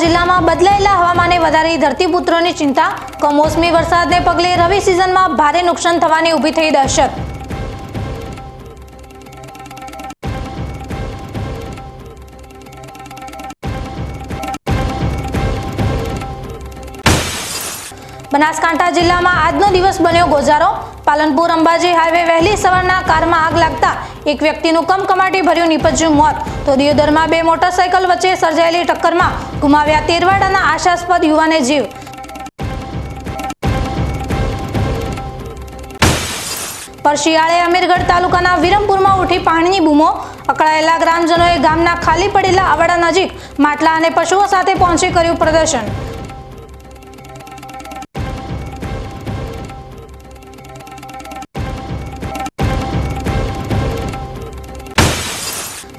જિલ્લામાં બદલાયેલા હવામાને વધારે ધરતીપુત્રોની ચિંતા. કમોસમી વરસાદને પગલે રવિ સિઝનમાં ભારે નુકસાન થવાની ઊભી થઈ દહેશત. બનાસકાંઠા જિલ્લામાં આજનો દિવસ બન્યો ગોઝારો. પાલનપુર અંબાજી હાઈવે વહેલી સવારના કારમાં આગ લાગતા એક વ્યક્તિનું કમકમાટી ભર્યું નીપજ્યું મોત. તો દિયોદરમાં બે મોટરસાયકલ વચ્ચે સર્જાયેલી ટક્કરમાં ગુમાવ્યા તેરવાડાના આશાસ્પદ યુવાને જીવ. પરશિયાળે અમીરગઢ તાલુકાના વિરમપુરમાં ઉઠી પાણીની બૂમો અકળાયેલા ગ્રામજનોએ ગામના ખાલી પડેલા આવાડા નજીક માટલા અને પશુઓ સાથે પહોંચી કર્યું પ્રદર્શન.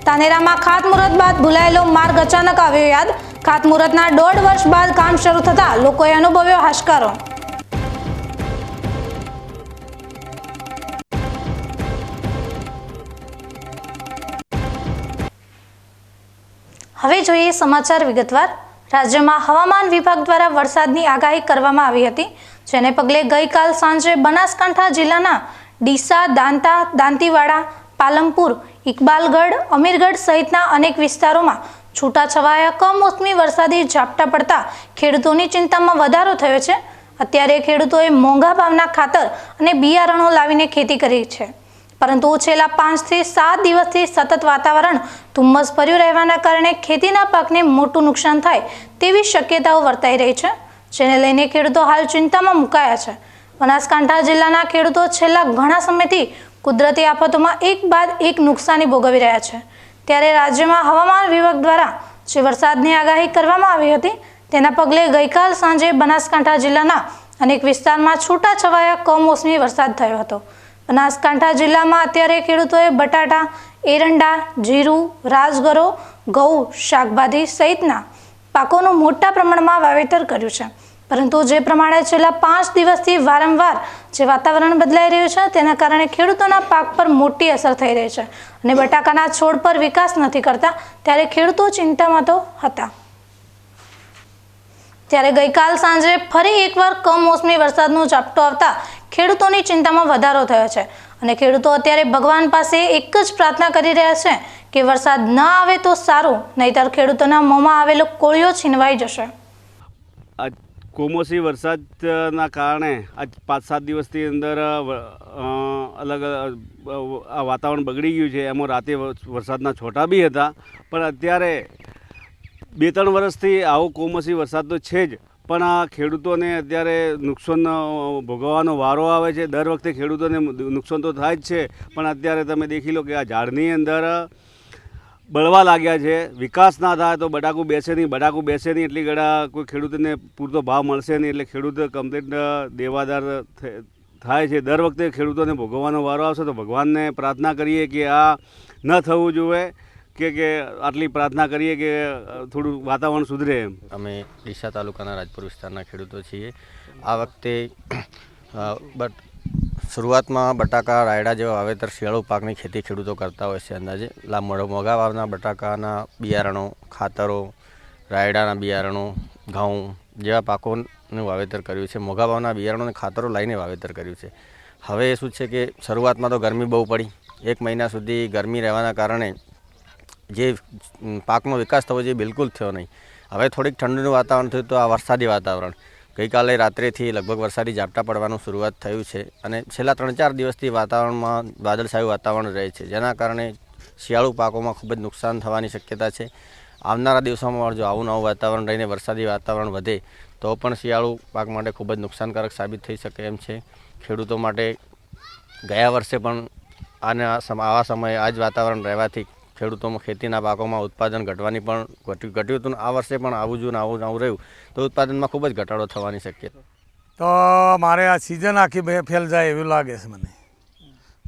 તાનેરામાં ખાતમુહૂર્ત બાદ ભૂલાયેલો માર્ગ અચાનક આવ્યો યાદ. ખાતમુહૂર્તના દોઢ વર્ષ બાદ કામ શરૂ થતા લોકોએ અનુભવ્યો હાશકારો. હવે જોઈએ સમાચાર વિગતવાર. રાજ્યમાં હવામાન વિભાગ દ્વારા વરસાદની આગાહી કરવામાં આવી હતી, જેને પગલે ગઈકાલ સાંજે બનાસકાંઠા જિલ્લાના ડીસા, દાંતા, દાંતીવાડા પાલમપુર ઇકબાલગઢ, અમીરગઢ સહિતના અનેક વિસ્તારોમાં છૂટાછવાયા કમોસમી વરસાદી ઝાપટા પડતા ખેડૂતોની ચિંતામાં વધારો થયો છે. અત્યારે ખેડૂતોએ મોંઘા ભાવના ખાતર અને બિયારણો લાવીને ખેતી કરી છે. પરંતુ છેલ્લા પાંચથી સાત દિવસથી સતત વાતાવરણ ધુમ્મસ ભર્યું રહેવાના કારણે ખેતીના પાકને મોટું નુકસાન થાય તેવી શક્યતાઓ વર્તાઈ રહી છે. જેને લઈને ખેડૂતો હાલ ચિંતામાં મુકાયા છે. બનાસકાંઠા જિલ્લાના ખેડૂતો છેલ્લા ઘણા સમયથી કુદરતી આફતોમાં એક બાદ એક નુકસાની ભોગવી રહ્યા છે. ત્યારે રાજ્યમાં હવામાન વિભાગ દ્વારા જે વરસાદની આગાહી કરવામાં આવી હતી, તેના પગલે ગઈકાલ સાંજે બનાસકાંઠા જિલ્લાના અનેક વિસ્તારમાં છૂટાછવાયા કમોસમી વરસાદ થયો હતો. બનાસકાંઠા જિલ્લામાં અત્યારે ખેડૂતોએ બટાટા, એરંડા, જીરું, રાજગરો, ઘઉં, શાકભાજી સહિતના પાકોનું મોટા પ્રમાણમાં વાવેતર કર્યું છે. પરંતુ જે પ્રમાણે છેલ્લા પાંચ દિવસથી વારંવાર જે વાતાવરણ બદલાઈ રહ્યું છે, તેના કારણે ખેડૂતોના પાક પર મોટી અસર થઈ રહી છે અને બટાકાના છોડ પર વિકાસ નથી કરતા, ત્યારે ખેડૂતો ચિંતામાં તો હતા. ત્યારે ગઈકાલ સાંજે ફરી એકવાર કમોસમી વરસાદનો ઝાપટો આવતા ખેડૂતોની ચિંતામાં વધારો થયો છે અને ખેડૂતો અત્યારે ભગવાન પાસે એક જ પ્રાર્થના કરી રહ્યા છે કે વરસાદ ન આવે તો સારું, નહીતર ખેડૂતોના મોંમાં આવેલો કોળિયો છીનવાઈ જશે. કોમોસી વરસાદના કારણે આજ પાંચ સાત દિવસની અંદર અલગ આ વાતાવરણ બગડી ગયું છે. એમાં રાતે વરસાદના છોટા બી હતા. પણ અત્યારે બે ત્રણ વર્ષથી આવો કોમોસી વરસાદ તો છે જ. પણ આ ખેડૂતોને અત્યારે નુકસાન ભોગવવાનો વારો આવે છે. દર વખતે ખેડૂતોને નુકસાન તો થાય જ છે. પણ અત્યારે તમે દેખી લો કે આ ઝાડની અંદર બળવા લાગ્યા છે. વિકાસ ના થાય તો બટાકું બેસે નહીં, બટાકું બેસે નહીં એટલી ગળા કોઈ ખેડૂતને પૂરતો ભાવ મળશે નહીં એટલે ખેડૂત કમ્પ્લીટ દેવાદાર થાય છે. દર વખતે ખેડૂતોને ભોગવવાનો વારો આવશે તો ભગવાનને પ્રાર્થના કરીએ કે આ ન થવું જોઈએ, કે કે આટલી પ્રાર્થના કરીએ કે થોડું વાતાવરણ સુધરે એમ. અમે ડીસા તાલુકાના રાજપુર વિસ્તારના ખેડૂતો છીએ. આ વખતે બટ શરૂઆતમાં બટાકા, રાયડા જેવા વાવેતર શિયાળુ પાકની ખેતી ખેડૂતો કરતા હોય છે અંદાજે. મોડો મોંઘા બટાકાના બિયારણો, ખાતરો, રાયડાના બિયારણો, ઘઉં જેવા પાકોનું વાવેતર કર્યું છે. મોંઘા ભાવના બિયારણો ખાતરો લાવીને વાવેતર કર્યું છે. હવે શું છે કે શરૂઆતમાં તો ગરમી બહુ પડી. એક મહિના સુધી ગરમી રહેવાના કારણે જે પાકનો વિકાસ થવો જોઈએ બિલકુલ થયો નહીં. હવે થોડીક ઠંડીનું વાતાવરણ થયું તો આ વરસાદી વાતાવરણ. ગઈકાલે રાત્રેથી લગભગ વરસાદી ઝાપટા પડવાનું શરૂઆત થયું છે અને છેલ્લા ત્રણ ચાર દિવસથી વાતાવરણમાં વાદળછાયું વાતાવરણ રહે છે, જેના કારણે શિયાળુ પાકોમાં ખૂબ જ નુકસાન થવાની શક્યતા છે. આવનારા દિવસોમાં જો આવું નવું વાતાવરણ રહીને વરસાદી વાતાવરણ વધે, તો પણ શિયાળુ પાક માટે ખૂબ જ નુકસાનકારક સાબિત થઈ શકે એમ છે. ખેડૂતો માટે ગયા વર્ષે પણ આના આવા સમયે આ જ વાતાવરણ રહેવાથી ખેડૂતોમાં ખેતીના પાકોમાં ઉત્પાદન ઘટવાની પણ ઘટ્યું હતું આ વર્ષે પણ આવું જો ને આવું આવું રહ્યું. તો ઉત્પાદનમાં ખૂબ જ ઘટાડો થવાની શક્યતા. તો મારે આ સિઝન આખી ફેલ જાય એવું લાગે છે મને.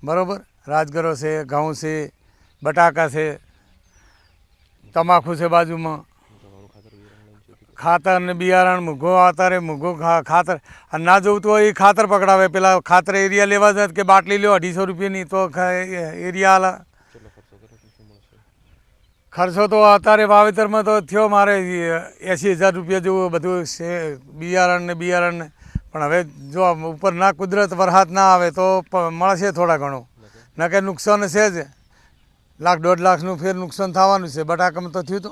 બરાબર? રાજગરો છે, ઘઉં છે, બટાકા છે, તમાકુ છે બાજુમાં. ખાતર ને બિયારણ મૂઘો અત્યારે મૂઘો ખાતર. અને ના જોવું તો એ ખાતર પકડાવે. પેલા ખાતર એરિયા લેવા જાય કે બાટલી લ્યો અઢીસો રૂપિયાની તો એરિયા ખર્ચો તો અત્યારે વાવેતરમાં તો થયો મારે એંસી હજાર રૂપિયા જેવું બધું છે, બિયારણ ને બિયારણ ને. પણ હવે જો ઉપર ના કુદરત વરસાદ ના આવે તો મળશે થોડા ઘણું. ન કે નુકસાન છે જ. લાખ દોઢ લાખનું ફેર નુકસાન થવાનું છે. બટાકામાં તો થયું તો.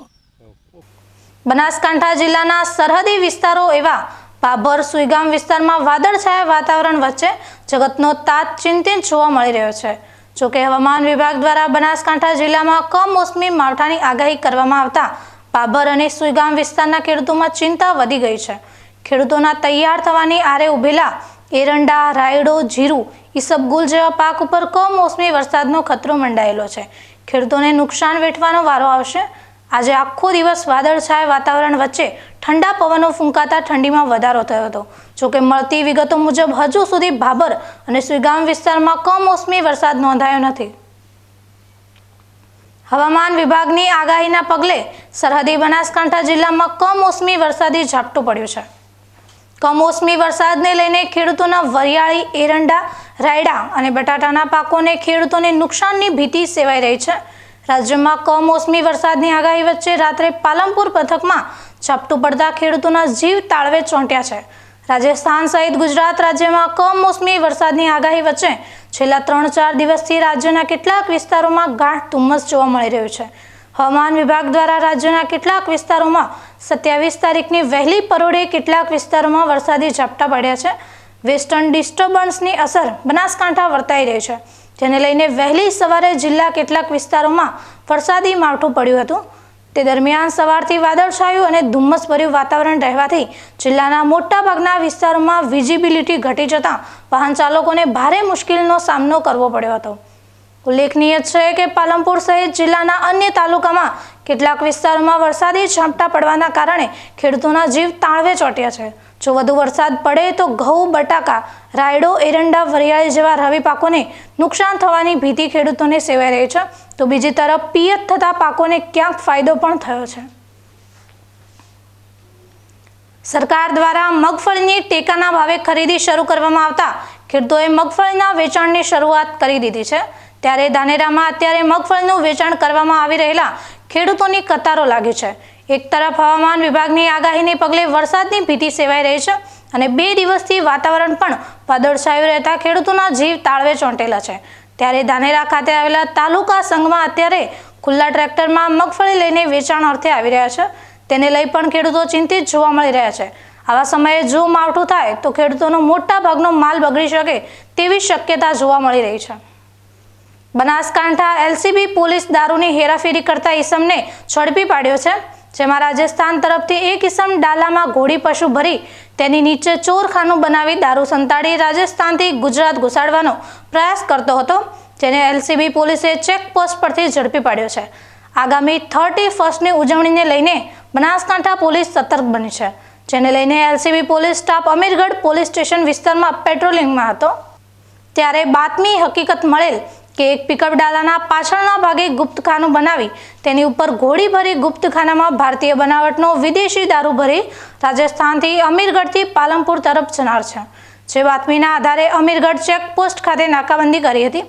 બનાસકાંઠા જિલ્લાના સરહદી વિસ્તારો એવા ભાભર સુઈગામ વિસ્તારમાં વાદળછાયા વાતાવરણ વચ્ચે જગતનો તાત ચિંતિત જોવા મળી રહ્યો છે. જોકે હવામાન વિભાગ દ્વારા બનાસકાંઠા જિલ્લામાં કમોસમી માવઠાની આગાહી કરવામાં આવતા બાબર અને સુઈગામ વિસ્તારના ખેડૂતોમાં ચિંતા વધી ગઈ છે. ખેડૂતોના તૈયાર થવાની આરે ઉભેલા એરંડા, રાયડો, જીરું, ઈસબગુલ જેવા પાક ઉપર કમોસમી વરસાદનો ખતરો મંડાયેલો છે. ખેડૂતોને નુકસાન વેઠવાનો વારો આવશે. આજે આખો દિવસ વાદળછાયા વાતાવરણ વચ્ચે ઠંડા પવનો ફૂંકાતા ઠંડીમાં વધારો થયો હતો. જોકે મળતી વિગતો મુજબ હજુ સુધી ભાબર અને સુઈગામ વિસ્તારમાં કમોસમી વરસાદ નોંધાયો નથી. હવામાન વિભાગની આગાહીના પગલે સરહદી બનાસકાંઠા જિલ્લામાં કમોસમી વરસાદી ઝાપટું પડ્યું છે. કમોસમી વરસાદને લઈને ખેડૂતોના વરિયાળી, એરંડા, રાયડા અને બટાટાના પાકોને ખેડૂતોને નુકસાનની ભીતિ સેવાઈ રહી છે. રાજ્યમાં કમોસમી વરસાદની આગાહી વચ્ચે રાત્રે પાલનપુર પથકમાં ઝાપટું પડતા ખેડૂતોના જીવ તાળવે ચોંટ્યા છે. રાજસ્થાન સહિત ગુજરાત રાજ્યમાં કમોસમી વરસાદની આગાહી વચ્ચે છેલ્લા ત્રણ ચાર દિવસથી રાજ્યના કેટલાક વિસ્તારોમાં ગાઢ ધુમ્મસ જોવા મળી રહ્યું છે. હવામાન વિભાગ દ્વારા રાજ્યના કેટલાક વિસ્તારોમાં સત્યાવીસ તારીખની વહેલી પરોઢે કેટલાક વિસ્તારોમાં વરસાદી ઝાપટા પડ્યા છે. વેસ્ટર્ન ડિસ્ટર્બન્સની અસર બનાસકાંઠા વર્તાઈ રહી છે. જેને લઈને વહેલી સવારે જિલ્લા કેટલાક વિસ્તારોમાં વરસાદી માવઠું પડ્યું હતું. તે દરમિયાન સવારથી વાદળછાયું અને ધુમ્મસભર્યું વાતાવરણ રહેવાથી જિલ્લાના મોટાભાગના વિસ્તારોમાં વિઝિબિલિટી ઘટી જતાં વાહન ચાલકોને ભારે મુશ્કેલીનો સામનો કરવો પડ્યો હતો. ઉલ્લેખનીય છે કે પાલનપુર સહિત જિલ્લાના અન્ય તાલુકામાં કેટલાક વિસ્તારોમાં વરસાદી ઝાપટા પડવાના કારણે ખેડૂતોના જીવ તાળવે ચોટ્યા છે. જો વધુ વરસાદ પડે તો ઘઉં, બટાકા રાયડો, એરંડા, વરિયાળી જેવા રવિ પાકોને નુકસાન થવાની ભીતિ ખેડૂતોને સેવાઈ રહી છે. તો બીજી તરફ પિયત થતા પાકોને ક્યાંક ફાયદો પણ થયો છે. સરકાર દ્વારા મગફળીની ટેકાના ભાવે ખરીદી શરૂ કરવામાં આવતા ખેડૂતોએ મગફળીના વેચાણની શરૂઆત કરી દીધી છે. ત્યારે ધાનેરામાં અત્યારે મગફળીનું વેચાણ કરવામાં આવી રહેલા ખેડૂતોની કતારો લાગી છે. એક તરફ હવામાન વિભાગની આગાહીને પગલે વરસાદની ભીતિ સેવાઈ રહી છે અને બે દિવસથી વાતાવરણ પણ વાદળછાયું રહેતા ખેડૂતોના જીવ તાળવે ચોંટેલા છે. ત્યારે ધાનેરા ખાતે આવેલા તાલુકા સંઘમાં અત્યારે ખુલ્લા ટ્રેક્ટરમાં મગફળી લઈને વેચાણ અર્થે આવી રહ્યા છે. તેને લઈ પણ ખેડૂતો ચિંતિત જોવા મળી રહ્યા છે. આવા સમયે જો માવઠું થાય તો ખેડૂતોનો મોટા ભાગનો માલ બગડી શકે તેવી શક્યતા જોવા મળી રહી છે. બનાસકાંઠા એલસીબી પોલીસ દારૂની હેરાફેરી કરતા ઈસમને ઝડપી પાડ્યો છે. જેમાં રાજસ્થાન તરફથી એક ઇસમ ડાલામાં ઘોડી પશુ ભરી તેની નીચે ચોરખાનું બનાવી દારૂ સંતાડી રાજસ્થાનથી ગુજરાત ઘુસાડવાનો પ્રયાસ કરતો હતો, જેને એલસીબી પોલીસે ચેકપોસ્ટ પરથી ઝડપી પાડ્યો છે. આગામી થર્ટી ફર્સ્ટની ઉજવણીને લઈને બનાસકાંઠા પોલીસ સતર્ક બની છે, જેને લઈને LCB police staff Amirgadh police station વિસ્તારમાં પેટ્રોલિંગમાં હતો. ત્યારે બાતમી હકીકત મળેલ કે એક પિકઅપ ડાલાના પાછળના ભાગે ગુપ્તખાનું બનાવી તેની ઉપર ઘોડી ભરી ગુપ્તખાનામાં ભારતીય બનાવટનો વિદેશી દારૂ ભરી રાજસ્થાનથી અમીરગઢથી પાલનપુર તરફ જનાર છે. જે બાતમીના આધારે અમીરગઢ ચેકપોસ્ટ ખાતે નાકાબંધી કરી હતી.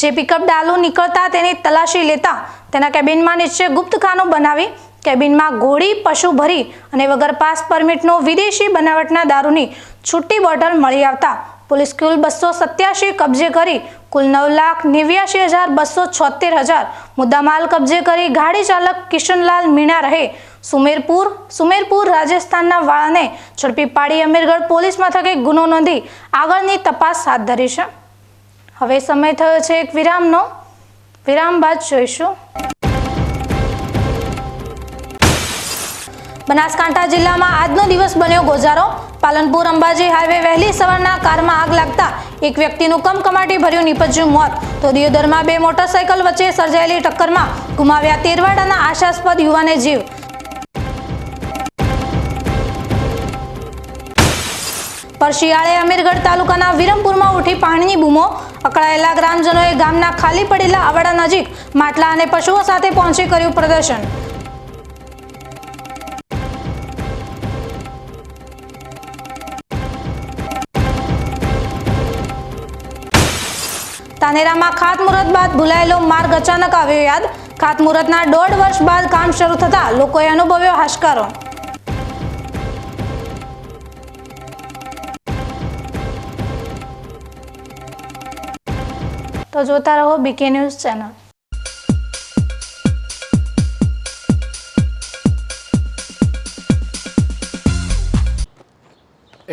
જે પિકઅપ ડાલુ નીકળતા તેની તલાશી લેતા તેના કેબિનમાં નીચે ગુપ્તખાનું બનાવી કેબિનમાં ઘોડી, પશુ ભરી અને વગર પાસ પરમિટનો વિદેશી બનાવટના દારૂની છૂટી બોટલ મળી આવતા પોલીસ કુલ બસો સત્યાસી કબજે કરી કુલ નવ લાખ નેવ્યાસી હજાર બસો છોતેર હજાર મુદ્દામાલ કબજે કરી ગાડી ચાલક કિશનલાલ મીણા રહે. સુમેરપુર સુમેરપુર રાજસ્થાનના વાળાને ઝડપી પાડી અમીરગઢ પોલીસ મથકે ગુનો નોંધી આગળની તપાસ હાથ ધરી છે. હવે સમય થયો છે એક વિરામનો. વિરામ બાદ જોઈશું. બનાસકાંઠા જિલ્લામાં આજનો દિવસ બન્યો ગોજારો પાલનપુર અંબાજી હાઈવે વહેલી સવારના કારમાં આગ લાગતા એક વ્યક્તિનું કમકમાટી ભર્યું નીપજ્યું મોત. તો દિયોદરમાં બે મોટરસાયકલ વચ્ચે સર્જાયેલી ટક્કરમાં ગુમાવ્યા તેરવાડાના આશાસ્પદ યુવાને જીવ. પરશિયાળે અમીરગઢ તાલુકાના વિરમપુરમાં ઉઠી પાણીની બૂમો અકળાયેલા ગ્રામજનોએ ગામના ખાલી પડેલા અવાડા નજીક માટલા અને પશુઓ સાથે પહોંચી કર્યું પ્રદર્શન. તાનેરામાં ખાતમુહૂર્ત બાદ ભૂલાયેલો માર્ગ અચાનક આવ્યો યાદ. ખાતમુહૂર્તના દોઢ વર્ષ બાદ કામ શરૂ થતા લોકોએ અનુભવ્યો હાશકારો. તો જોતા રહો BK news channel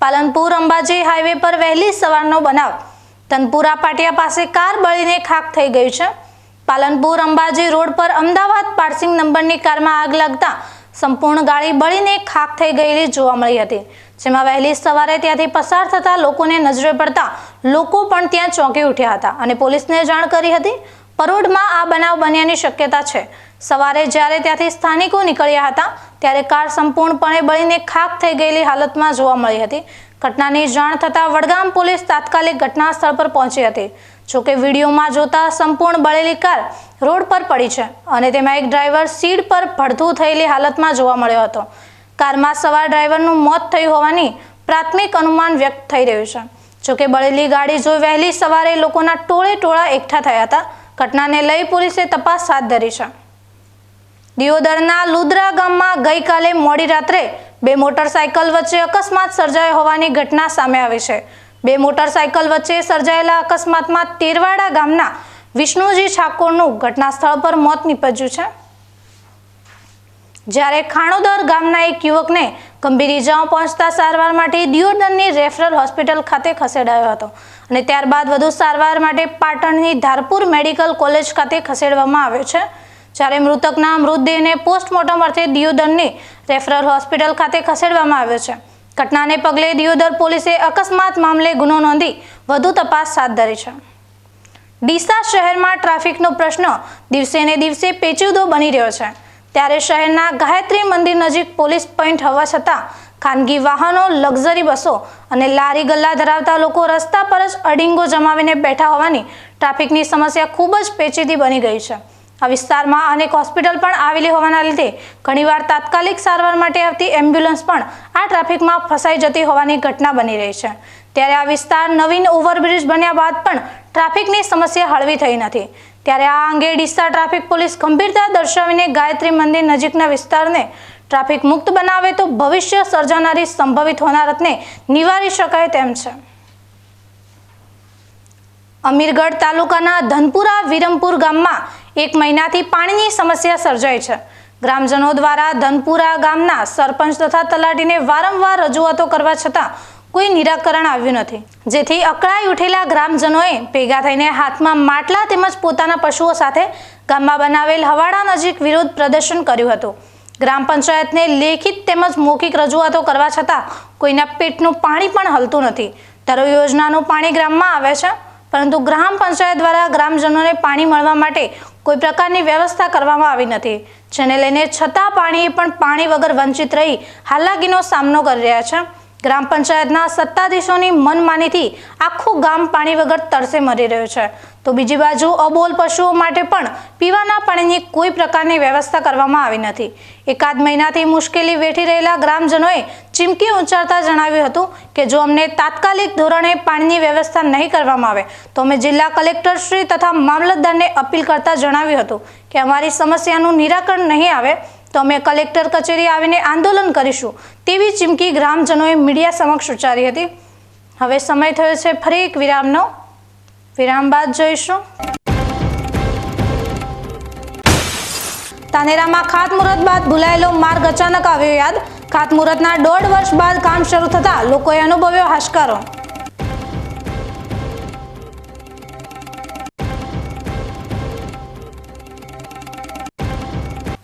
Palanpur Ambaji highway પર વહેલી સવારનો બનાવ. તનપુરા પાટિયા પાસે કાર બળીને ખાક થઈ ગઈ છે. પાલનપુર અંબાજી રોડ પર અમદાવાદ પાર્સિંગ નંબરની કારમાં આગ લાગતા સંપૂર્ણ ગાડી બળીને ખાક થઈ ગયેલી જોવા મળી હતી. જેમાં વહેલી સવારે ત્યાંથી પસાર થતા લોકોને નજરે પડતા લોકો પણ ત્યાં ચોંકી ઉઠ્યા હતા અને પોલીસને જાણ કરી હતી. પરોઢમાં આ બનાવ બન્યાની શક્યતા છે. સવારે જ્યારે ત્યાંથી સ્થાનિકો નીકળ્યા હતા, ત્યારે કાર સંપૂર્ણપણે બળીને ખાક થઈ ગયેલી હાલતમાં જોવા મળી હતી. ઘટનાની જાણ થતાં વડગામ પોલીસ તાત્કાલિક ઘટના સ્થળ પર પહોંચી હતી. જોકે વિડીયોમાં જોતા સંપૂર્ણ બળેલી કાર રોડ પર પડી છે અને તેમાં એક ડ્રાઈવર સીટ પર ભડથું થયેલી હાલતમાં જોવા મળ્યો હતો. કારમાં સવાર ડ્રાઈવરનું મોત થયું હોવાની પ્રાથમિક અનુમાન વ્યક્ત થઈ રહ્યું છે. જોકે બળેલી ગાડી જોઈ વહેલી સવારે લોકોના ટોળે ટોળા એકઠા થયા હતા. ઘટનાને લઈ પોલીસે તપાસ હાથ ધરી છે. દિયોદરના લુદ્રા ગામમાં ગઈકાલે મોડી રાત્રે બે મોટરસાયકલ વચ્ચે અકસ્માત સર્જાયો હોવાની ઘટના સામે આવી છે. બે મોટરસાયકલ વચ્ચે સર્જાયેલા અકસ્માતમાં તેરવાડા ગામના વિષ્ણુજી ઠાકોરનું ઘટના સ્થળ પર મોત નીપજ્યું છે. જ્યારે ખાણોદર ગામના એક યુવકને ગંભીર ઇજાઓ પહોંચતા સારવાર માટે દિયોદરની રેફરલ હોસ્પિટલ ખાતે ખસેડાયો હતો અને ત્યારબાદ વધુ સારવાર માટે પાટણની ધારપુર મેડિકલ કોલેજ ખાતે ખસેડવામાં આવ્યો છે. જ્યારે મૃતકના મૃતદેહને પોસ્ટમોર્ટમ અર્થે દિયોદરની રેફરલ હોસ્પિટલ ખાતે ખસેડવામાં આવ્યો છે. ઘટનાને પગલે દિયોદર પોલીસે અકસ્માત મામલે ગુનો નોંધી વધુ તપાસ હાથ ધરી છે. ડીસા શહેરમાં ટ્રાફિકનો પ્રશ્ન દિવસે ને દિવસે પેચીદો બની રહ્યો છે. ત્યારે શહેરના ગાયત્રી મંદિર નજીક પોલીસ પોઈન્ટ હોવા છતાં ખાનગી વાહનો, લક્ઝરી બસો અને લારી ગલ્લા ધરાવતા લોકો રસ્તા પર જ અડિંગો જમાવીને બેઠા હોવાની ટ્રાફિકની સમસ્યા ખૂબ જ પેચીદી બની ગઈ છે. આ વિસ્તારમાં અનેક હોસ્પિટલ પણ આવેલી હોવાના લીધે ઘણીવાર તાત્કાલિક સારવાર માટે આવતી એમ્બ્યુલન્સ પણ આ ટ્રાફિકમાં ફસાઈ જતી હોવાની ઘટના બની રહી છે. ત્યારે આ વિસ્તાર નવીન ઓવરબ્રિજ બન્યા બાદ પણ ટ્રાફિકની સમસ્યા હળવી થઈ નથી. ત્યારે આ અંગે ડીસા ટ્રાફિક પોલીસ ગંભીરતા દર્શાવીને ગાયત્રી મંદિર નજીકના વિસ્તારને ટ્રાફિક મુક્ત બનાવે તો ભવિષ્ય સર્જાનારી સંભવિત હોનારતને નિવારી શકાય તેમ છે. અમીરગઢ તાલુકાના ધનપુરા વિરમપુર ગામમાં એક મહિનાથી પાણીની સમસ્યા સર્જાઈ છે. ગ્રામજનો દ્વારા ધનપુરા ગામના સરપંચ તથા તલાટીને વારંવાર રજૂઆતો કરવા છતાં કોઈ નિરાકરણ આવ્યું નથી. જેથી અકળાઈ ઉઠેલા ગ્રામજનોએ ભેગા થઈને હાથમાં માટલા તેમજ પોતાના પશુઓ સાથે ગામમાં બનાવેલ હવાડા નજીક વિરોધ પ્રદર્શન કર્યું હતું. ગ્રામ પંચાયતને લેખિત તેમજ મૌખિક રજૂઆતો કરવા છતાં કોઈના પેટનું પાણી પણ હલતું નથી. ધરો યોજનાનું પાણી ગ્રામમાં આવે છે. પરંતુ ગ્રામ પંચાયત દ્વારા ગ્રામજનોને પાણી મળવા માટે કોઈ પ્રકારની વ્યવસ્થા કરવામાં આવી નથી. જેને લઈને છતાં પાણી પણ પાણી વગર વંચિત રહી હાલાકીનો સામનો કરી રહ્યા છે. ગ્રામ પંચાયતના સત્તાધીશોની મનમાનીથી આખું ગામ પાણી વગર તરસે મરી રહ્યું છે. તો બીજી બાજુ અબોલ પશુઓ માટે પણ પીવાના પાણીની કોઈ પ્રકારની વ્યવસ્થા કરવામાં આવી નથી. એકાદ મહિનાથી મુશ્કેલી વેઠી રહેલા ગ્રામજનોએ ચીમકી ઉચ્ચારતા જણાવ્યું હતું કે જો અમને તાત્કાલિક ધોરણે પાણીની વ્યવસ્થા નહીં કરવામાં આવે, તો અમે જિલ્લા કલેક્ટરશ્રી તથા મામલતદારને અપીલ કરતા જણાવ્યું હતું કે અમારી સમસ્યાનું નિરાકરણ નહીં આવે તો અમે કલેક્ટર કચેરી આવીને આંદોલન કરીશું તેવી ચીમકી ગ્રામજનોએ મીડિયા સમક્ષ ઉચ્ચારી હતી. હવે સમય થયો છે ફરી એક વિરામનો. વિરામ બાદ જોઈશું. તાનેરામાં ખાતમુહૂર્ત બાદ ભૂલાયેલો માર્ગ અચાનક આવ્યો યાદ. ખાતમુહૂર્તના દોઢ વર્ષ બાદ કામ શરૂ થતાં લોકોએ અનુભવ્યો હાશકારો.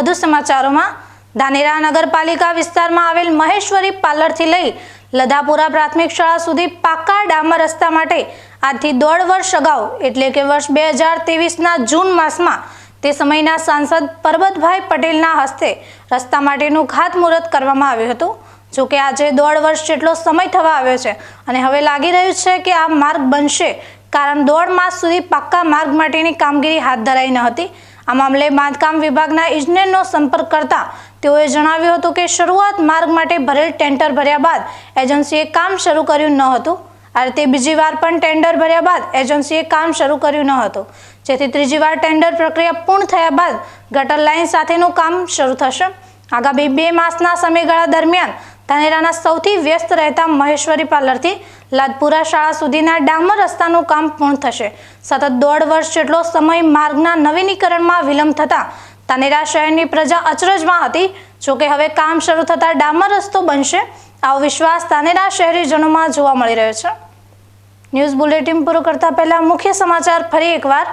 વધુ સમાચારોમાં ધાનેરા નગરપાલિકા વિસ્તારમાં આવેલ મહેશ્વરી પાર્લરથી લઈ લધાપુરા પ્રાથમિક શાળા સુધી પાકા ડામર રસ્તા માટે આજથી દોઢ વર્ષ અગાઉ, એટલે કે વર્ષ બે હજાર ત્રેવીસના જૂન માસમાં, તે સમયના સાંસદ પરબતભાઈ પટેલના હસ્તે રસ્તા માટેનું ખાતમુહૂર્ત કરવામાં આવ્યું હતું. જોકે આજે દોઢ વર્ષ જેટલો સમય થવા આવ્યો છે અને હવે લાગી રહ્યું છે કે આ માર્ગ બનશે, કારણ દોઢ માસ સુધી પાક્કા માર્ગ માટેની કામગીરી હાથ ધરાઈ ન હતી. આ મામલે બાંધકામ વિભાગના ઇજનેરનો સંપર્ક કરતા તેઓએ જણાવ્યું હતું કે શરૂઆત માર્ગ માટે ભરેલ ટેન્ડર ભર્યા બાદ એજન્સીએ કામ શરૂ કર્યું ન હતું. આ રીતે બીજી વાર પણ ટેન્ડર ભર્યા બાદ એજન્સીએ કામ શરૂ કર્યું ન હતું. જેથી ત્રીજી વાર ટેન્ડર પ્રક્રિયા પૂર્ણ થયા બાદ ગટર લાઇન સાથેનું કામ શરૂ થશે. આગામી બે માસના સમયગાળા દરમિયાન ધાનેરાના સૌથી વ્યસ્ત રહેતા મહેશ્વરી પાર્લરથી લાદપુરા શાળા સુધીના ડામર રસ્તાનું કામ પૂર્ણ થશે. સતત દોઢ વર્ષ જેટલો સમય માર્ગના નવીનીકરણમાં વિલંબ થતાં ધાનેરા શહેરની પ્રજા અચરજમાં હતી. જોકે હવે કામ શરૂ થતાં ડામર રસ્તો બનશે. આવો વિશ્વાસ ધાનેરા શહેરીજનોમાં જોવા મળી રહ્યો છે. ન્યૂઝ બુલેટિન પૂરું કરતા પહેલા મુખ્ય સમાચાર ફરી એકવાર.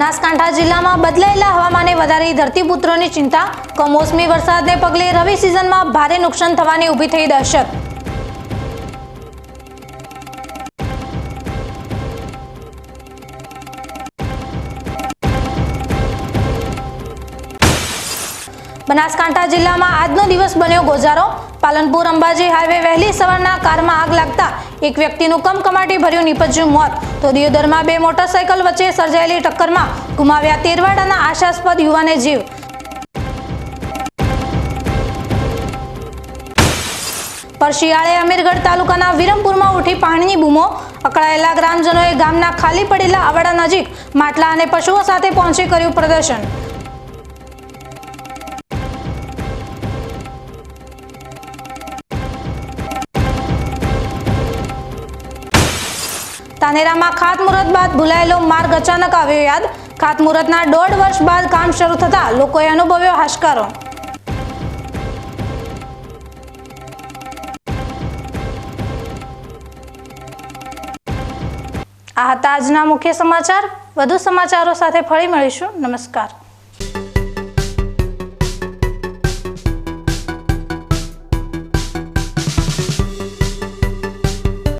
બનાસકાંઠા જિલ્લામાં બદલાયેલા હવામાને વધારી ધરતીપુત્રોની ચિંતા. કમોસમી વરસાદને પગલે રવિ સિઝનમાં ભારે નુકસાન થવાની ઊભી થઈ દહેશત. બનાસકાંઠા જિલ્લામાં આજનો દિવસ બન્યો ગોજારો પાલનપુર અંબાજી હાઈવે વહેલી સવારના કારમાં આગ લાગતા એક વ્યક્તિનું કમકમાટી ભર્યું નિપજ્યું મોત. તો દિયોદરમાં બે મોટરસાયકલ વચ્ચે સર્જાયેલી ટક્કરમાં ગુમાવ્યા તેરવાડાના આશાસ્પદ યુવાને જીવ. પરશિયાળે અમીરગઢ તાલુકાના વિરમપુરમાં ઉઠી પાણીની બૂમો અકળાયેલા ગ્રામજનોએ ગામના ખાલી પડેલા આવાડા નજીક માટલા અને પશુઓ સાથે પહોંચી કર્યું પ્રદર્શન. તાનેરામાં ખાતમુહૂર્ત બાદ ભૂલાયેલો માર્ગ અચાનક આવ્યો યાદ. ખાતમુહૂર્તના દોઢ વર્ષ બાદ કામ શરૂ થતાં લોકોએ અનુભવ્યો હાશકારો. આ હતા આજના મુખ્ય સમાચાર. વધુ સમાચારો સાથે ફરી મળીશું. નમસ્કાર.